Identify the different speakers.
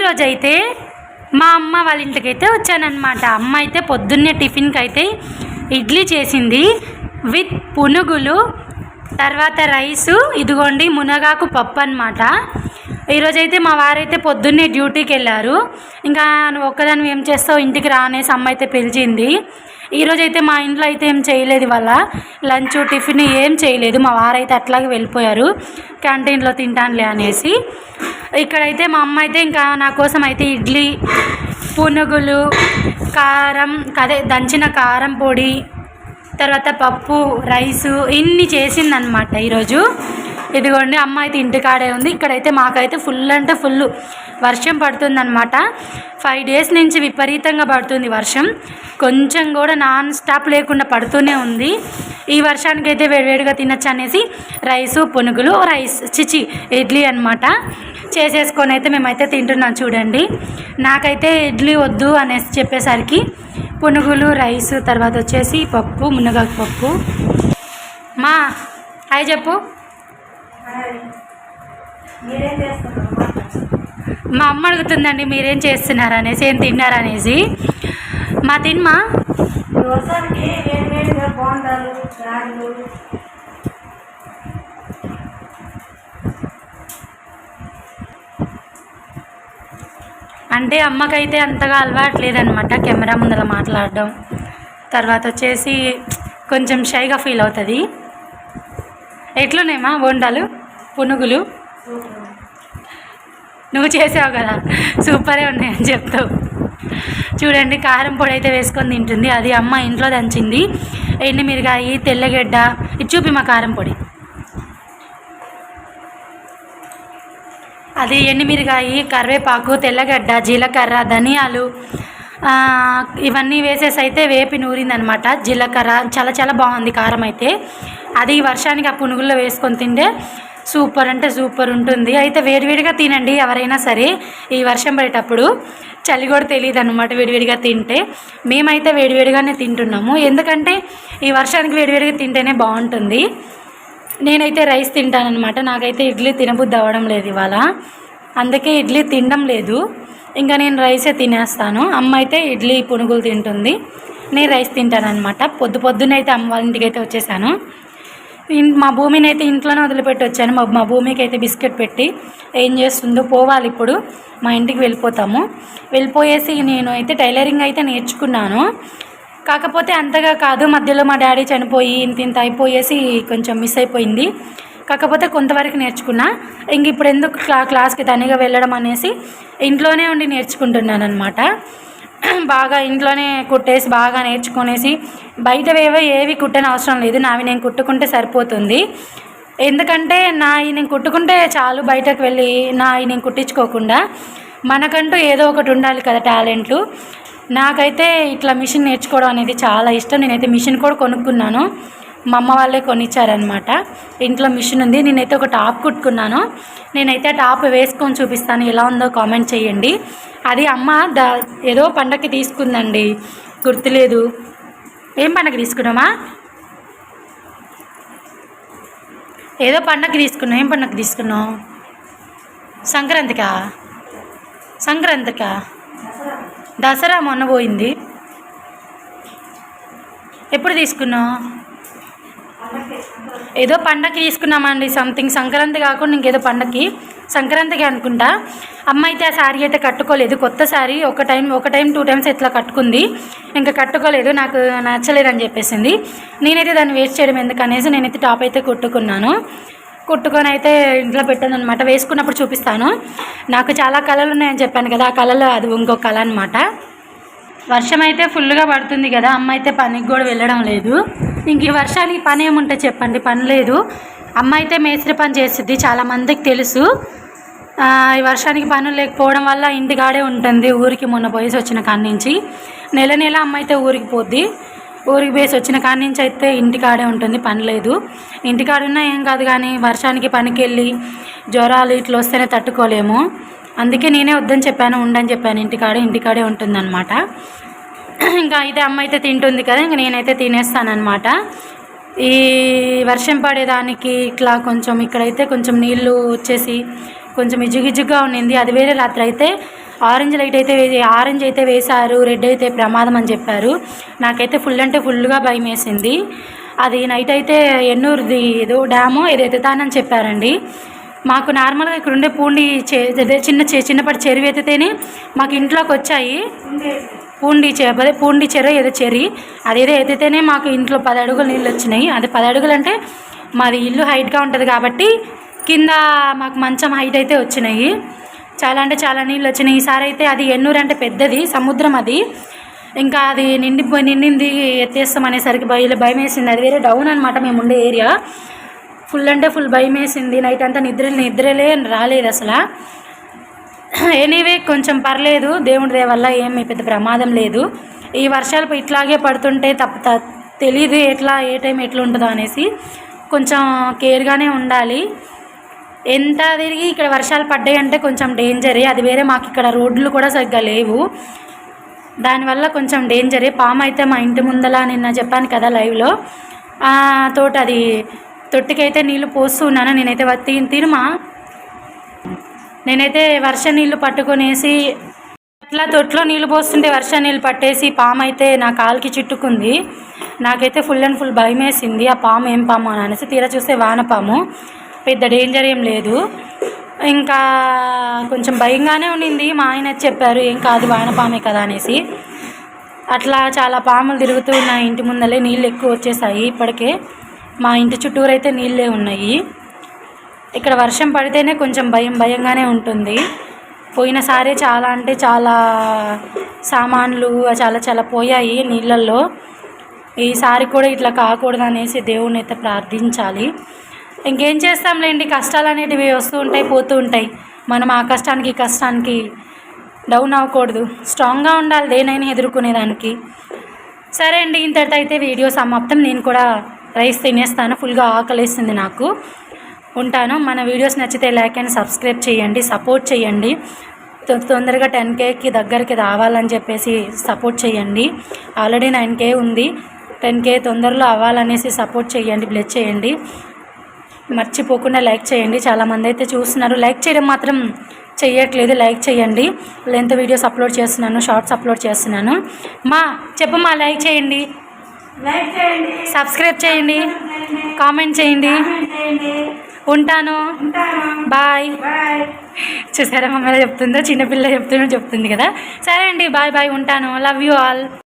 Speaker 1: ఈరోజు అయితే మా అమ్మ వాళ్ళ ఇంటికి అయితే వచ్చానమాట అమ్మ అయితే పొద్దున్నే టిఫిన్కి అయితే ఇడ్లీ చేసింది విత్ పునుగులు తర్వాత రైసు ఇదిగోండి మునగాకు పప్పు అనమాట ఈరోజైతే మా వారైతే పొద్దున్నే డ్యూటీకి వెళ్ళారు ఇంకా నువ్వు ఒక్కదాన్ని ఏం చేస్తావు? ఇంటికి రానేసి అమ్మ అయితే పిలిచింది. ఈరోజు అయితే మా ఇంట్లో అయితే ఏం చేయలేదు ఇవాళ. లంచ్ టిఫిన్ ఏం చేయలేదు. మా వారైతే అట్లాగే వెళ్ళిపోయారు. క్యాంటీన్లో తింటానులే అనేసి. ఇక్కడైతే మా అమ్మ అయితే ఇంకా నా కోసం అయితే ఇడ్లీ పునుగులు కారం అదే దంచిన కారం పొడి తర్వాత పప్పు రైసు ఇన్ని చేసిందనమాట ఈరోజు. ఇదిగోండి అమ్మ అయితే ఇంటికాడే ఉంది. ఇక్కడైతే మాకైతే ఫుల్ అంటే ఫుల్ వర్షం పడుతుందనమాట ఫైవ్ డేస్ నుంచి విపరీతంగా పడుతుంది వర్షం. కొంచెం కూడా నాన్ స్టాప్ లేకుండా పడుతూనే ఉంది. ఈ వర్షానికి అయితే వేడివేడిగా తినచ్చు అనేసి రైసు పునుగులు రైస్ చిచి ఇడ్లీ అనమాట చేసేసుకొని అయితే మేమైతే తింటున్నాం చూడండి. నాకైతే ఇడ్లీ వద్దు అనేసి చెప్పేసరికి పునుగులు రైస్ తర్వాత వచ్చేసి పప్పు మునగాకు పప్పు. మా హాయ్ చెప్పు. మా అమ్మ అడుగుతుందండి మీరేం చేస్తున్నారు? అనేసి ఏం తిన్నారు? అనేసి. మా తిన్మా అంటే అమ్మకైతే అంతగా అలవాటు లేదనమాట కెమెరా ముందర మాట్లాడడం. తర్వాత వచ్చేసి కొంచెం షైగా ఫీల్ అవుతుంది. ఎట్లున్నాయమ్మా బోండాలు? పునుగులు. నువ్వు చేసావు కదా. సూపరే ఉన్నాయని చెప్తావు. చూడండి కారం పొడి అయితే వేసుకొని తింటుంది. అది అమ్మ ఇంట్లో దంచింది. ఎండుమిరగాయి తెల్లగడ్డ. ఇది చూపి మా కారం పొడి. అది ఎండుమిరగాయి కరివేపాకు తెల్లగడ్డ జీలకర్ర ధనియాలు ఇవన్నీ వేసేసి అయితే వేపి నూరిందనమాట. జీలకర్ర చాలా చాలా బాగుంది కారం అయితే. అది వర్షానికి ఆ పునుగుల్లో వేసుకొని తింటే సూపర్ అంటే సూపర్ ఉంటుంది. అయితే వేడివేడిగా తినండి ఎవరైనా సరే ఈ వర్షం పడేటప్పుడు. చలి కూడా తెలియదు అనమాట వేడివేడిగా తింటే. మేమైతే వేడివేడిగానే తింటున్నాము. ఎందుకంటే ఈ వర్షానికి వేడివేడిగా తింటేనే బాగుంటుంది. నేనైతే రైస్ తింటానన్నమాట. నాకైతే ఇడ్లీ తినబుద్ధి అవ్వడం లేదు ఇవాళ. అందుకే ఇడ్లీ తినడం లేదు. ఇంకా నేను రైసే తినేస్తాను. అమ్మ అయితే ఇడ్లీ పునుగులు తింటుంది. నేను రైస్ తింటానన్నమాట. పొద్దు పొద్దున్న అయితే అమ్మ వాళ్ళ ఇంటికి అయితే వచ్చేసాను. మా భూమిని అయితే ఇంట్లోనే వదిలిపెట్టి వచ్చాను మా మా భూమికి అయితే బిస్కెట్ పెట్టి ఏం చేస్తుందో పోవాలి ఇప్పుడు. మా ఇంటికి వెళ్ళిపోతాము. వెళ్ళిపోయేసి నేను అయితే టైలరింగ్ అయితే నేర్చుకున్నాను. కాకపోతే అంతగా కాదు మధ్యలో మా డాడీ చనిపోయి ఇంత ఇంత అయిపోయేసి కొంచెం మిస్ అయిపోయింది. కాకపోతే కొంతవరకు నేర్చుకున్నా. ఇంక ఇప్పుడు ఎందుకు క్లా క్లాస్కి తనిగా వెళ్ళడం అనేసి ఇంట్లోనే ఉండి నేర్చుకుంటున్నాను అనమాట బాగా ఇంట్లోనే కుట్టేసి బాగా నేర్చుకునేసి బయటవేవో ఏవి కుట్టని అవసరం లేదు. నావి నేను కుట్టుకుంటే సరిపోతుంది. ఎందుకంటే నా నేను కుట్టుకుంటే చాలు బయటకు వెళ్ళి నా నేను కుట్టించుకోకుండా మనకంటూ ఏదో ఒకటి ఉండాలి కదా టాలెంట్లు. నాకైతే ఇట్లా మిషన్ నేర్చుకోవడం అనేది చాలా ఇష్టం. నేనైతే మిషన్ కూడా కొనుక్కున్నాను. మా అమ్మ వాళ్ళే కొనిచ్చారనమాట ఇంట్లో మిషన్ ఉంది. నేనైతే ఒక టాప్ కుట్టుకున్నాను. నేనైతే ఆ టాప్ వేసుకొని చూపిస్తాను. ఎలా ఉందో కామెంట్ చేయండి. అది అమ్మ ద ఏదో పండగకి తీసుకుందండి. గుర్తులేదు. ఏం పండగ తీసుకున్నామా? ఏదో పండగ తీసుకున్నావు ఏం పండగ తీసుకున్నావు సంక్రాంతికా? సంక్రాంతికా? దసరా మొన్న పోయింది. ఎప్పుడు తీసుకున్నావు? ఏదో పండగకి తీసుకున్నామండి సంథింగ్ సంక్రాంతి కాకుండా ఇంకేదో పండగకి సంక్రాంతికి అనుకుంటా. అమ్మ అయితే ఆ శారీ అయితే కట్టుకోలేదు. కొత్త శారీ ఒక టైం ఒక టైం టూ టైమ్స్ ఇట్లా కట్టుకుంది. ఇంకా కట్టుకోలేదు నాకు నచ్చలేదని చెప్పేసింది. నేనైతే దాన్ని వేస్ట్ చేయడం ఎందుకనేసి నేనైతే టాప్ అయితే కుట్టుకున్నాను. కుట్టుకొని అయితే ఇంట్లో పెట్టాను అనమాట వేసుకున్నప్పుడు చూపిస్తాను. నాకు చాలా కళలు ఉన్నాయని చెప్పాను కదా ఆ కళలో అది ఇంకో కళ అనమాట వర్షం అయితే ఫుల్గా పడుతుంది కదా అమ్మ అయితే పనికి కూడా వెళ్ళడం లేదు. ఇంక ఈ వర్షానికి పని ఏముంటే చెప్పండి పని లేదు. అమ్మ అయితే మేస్త్రి పని చేస్తుంది చాలా మందికి తెలుసు. ఈ వర్షానికి పనులు లేకపోవడం వల్ల ఇంటికాడే ఉంటుంది ఊరికి మొన్న పోయేసి వచ్చిన కాడి నుంచి నెల నెల అమ్మ అయితే ఊరికి పోద్ది ఊరికి పోయేసి వచ్చిన కాడి నుంచి అయితే ఇంటికాడే ఉంటుంది పని లేదు. ఇంటికాడున్నా ఏం కాదు కానీ వర్షానికి పనికి వెళ్ళి జ్వరాలు ఇట్లా వస్తేనే తట్టుకోలేము. అందుకే నేనే వద్దని చెప్పాను ఉండని చెప్పాను. ఇంటికాడే ఇంటికాడే ఉంటుందన్నమాట. ఇంకా అయితే అమ్మ అయితే తింటుంది కదా ఇంకా నేనైతే తినేస్తానమాట ఈ వర్షం పడేదానికి ఇట్లా కొంచెం ఇక్కడైతే కొంచెం నీళ్ళు వచ్చేసి కొంచెం ఇజుగిజుగ్గా ఉండింది అది వేరే రాత్రి అయితే ఆరెంజ్ లైట్ అయితే ఆరెంజ్ అయితే వేశారు రెడ్ అయితే ప్రమాదం అని చెప్పారు. నాకైతే ఫుల్ అంటే ఫుల్గా భయం వేసింది. అది నైట్ అయితే ఎన్నూరుది ఏదో డ్యామో ఏదైతే తానని చెప్పారండి. మాకు నార్మల్గా ఇక్కడ ఉండే పూండి అదే చిన్న చిన్నపాటి చెరువు ఎత్తితేనే మాకు ఇంట్లోకి వచ్చాయి. పూండి చె అదే పూండి చెరువు ఏదో చెరి అదేదో ఎత్తితేనే మాకు ఇంట్లో పది అడుగులు నీళ్ళు వచ్చినాయి. అది పది అడుగులు అంటే మాది ఇల్లు హైట్గా ఉంటుంది కాబట్టి కింద మాకు మంచం హైట్ అయితే వచ్చినాయి. చాలా అంటే చాలా నీళ్ళు వచ్చినాయి. ఈసారి అయితే అది ఎన్నూరు అంటే పెద్దది సముద్రం అది. ఇంకా అది నిండి నిండింది ఎత్తేస్తాం అనేసరికి భయం భయం వేసింది అది వేరే డౌన్ అనమాట మేము ఉండే ఏరియా. ఫుల్ అంటే ఫుల్ భయం వేసింది. నైట్ అంతా నిద్ర నిద్రలే రాలేదు అసలు. ఎనీవే కొంచెం పర్లేదు. దేవుడి దయ వల్ల ఏమి పెద్ద ప్రమాదం లేదు. ఈ వర్షాలు ఇట్లాగే పడుతుంటే తప్ప త- తెలియదు ఎట్లా ఏ టైం ఎట్లా ఉంటుందో అనేసి కొంచెం కేర్గానే ఉండాలి. ఎంత తిరిగి ఇక్కడ వర్షాలు పడ్డాయి అంటే కొంచెం డేంజరే అది వేరే మాకు ఇక్కడ రోడ్లు కూడా సరిగ్గా లేవు. దానివల్ల కొంచెం డేంజరే పాము అయితే మా ఇంటి ముందల నిన్న చెప్పాను కదా లైవ్లో తోట అది తొట్టికైతే నీళ్ళు పోస్తున్నాను నేనైతే వ- తీ తిరుమా నేనైతే వర్ష నీళ్ళు పట్టుకొనేసి అట్లా తొట్లో నీళ్ళు పోస్తుంటే వర్ష నీళ్ళు పట్టేసి పాము అయితే నా కాలుకి చుట్టుకుంది. నాకైతే ఫుల్ అండ్ ఫుల్ భయం వేసింది ఆ పాము ఏం పాము అని అనేసి తీరా చూస్తే వానపాము పెద్ద డేంజర్ ఏం లేదు. ఇంకా కొంచెం భయంగానే ఉండింది. మా ఆయన చెప్పారు ఏం కాదు వానపామే కదా అనేసి. అట్లా చాలా పాములు తిరుగుతూ ఉన్నాయి. ఇంటి ముందలే నీళ్ళు ఎక్కువ వచ్చేసాయి ఇప్పటికే. మా ఇంటి చుట్టూరు అయితే నీళ్ళే ఉన్నాయి. ఇక్కడ వర్షం పడితేనే కొంచెం భయం భయంగానే ఉంటుంది. పోయినసారి చాలా అంటే చాలా సామాన్లు చాలా చాలా పోయాయి నీళ్ళల్లో. ఈసారి కూడా ఇట్లా కాకూడదు అనేసి దేవుని అయితే ప్రార్థించాలి. ఇంకేం చేస్తాంలేండి కష్టాలు అనేటివి వస్తూ ఉంటాయి పోతూ ఉంటాయి. మనం ఆ కష్టానికి ఈ కష్టానికి డౌన్ అవ్వకూడదు. స్ట్రాంగ్గా ఉండాలి దేనైనా ఎదుర్కొనేదానికి. సరే అండి ఇంతటితో అయితే వీడియో సమాప్తం. నేను కూడా రైస్ తినేస్తాను. ఫుల్గా ఆకలేస్తుంది నాకు. ఉంటాను. మన వీడియోస్ నచ్చితే లైక్ అండ్ సబ్స్క్రైబ్ చేయండి. సపోర్ట్ చేయండి. తొందరగా టెన్ కేకి దగ్గరికి రావాలని చెప్పేసి సపోర్ట్ చేయండి. ఆల్రెడీ నైన్ కే ఉంది. టెన్ కే తొందరలో అవ్వాలనేసి సపోర్ట్ చేయండి. బ్లెస్ చేయండి. మర్చిపోకుండా లైక్ చేయండి. చాలామంది అయితే చూస్తున్నారు. లైక్ చేయడం మాత్రం చేయట్లేదు లైక్ చేయండి. లెంత్ వీడియోస్ అప్లోడ్ చేస్తున్నాను. షార్ట్స్ అప్లోడ్ చేస్తున్నాను. మా చెప్పమ్మా లైక్ చేయండి. సబ్స్క్రైబ్ చేయండి. కామెంట్ చేయండి. ఉంటాను.
Speaker 2: బాయ్
Speaker 1: చూసారా మమ్మల్ని చెప్తుందో? చిన్నపిల్ల చెప్తుందో చెప్తుంది కదా. సరే అండి బాయ్ బాయ్ ఉంటాను. Love you all